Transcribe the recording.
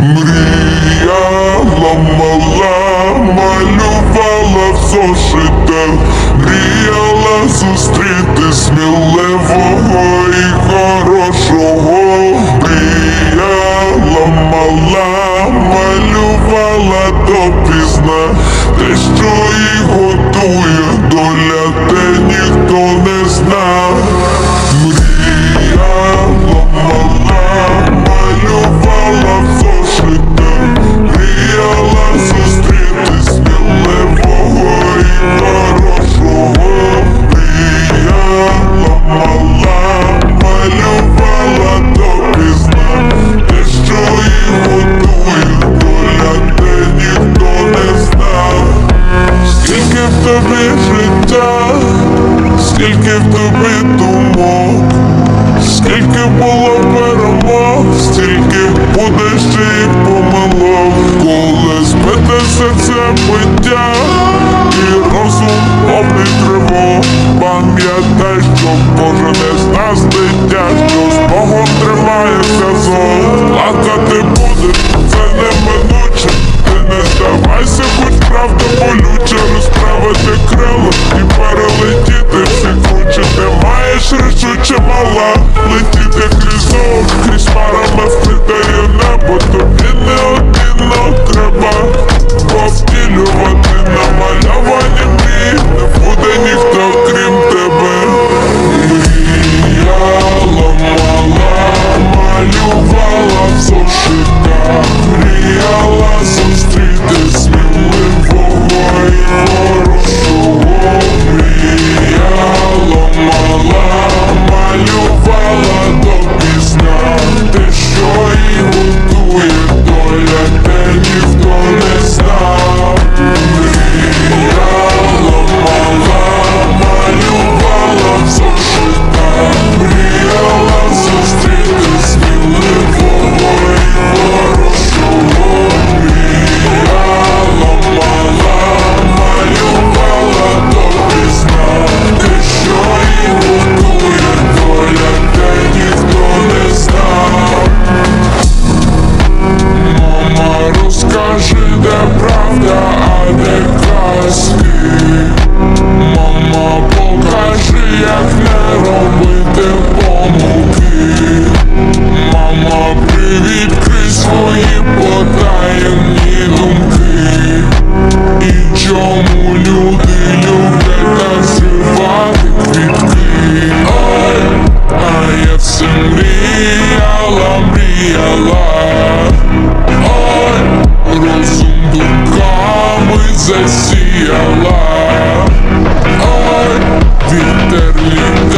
Мрія ламала, малювала в зошитах, мріяла зустріти сміливого і хорошого, мріяла мала, малювала допізна, те, що і готує доля, те ніхто не. було перемог, стільки буде ще й помилок, коли збитеся це биття, і розум повний тривог, пам'ятай, що кожен із нас дитя, що з Богом тримається зон, плакати. luz é se alar. ai, Winterlin.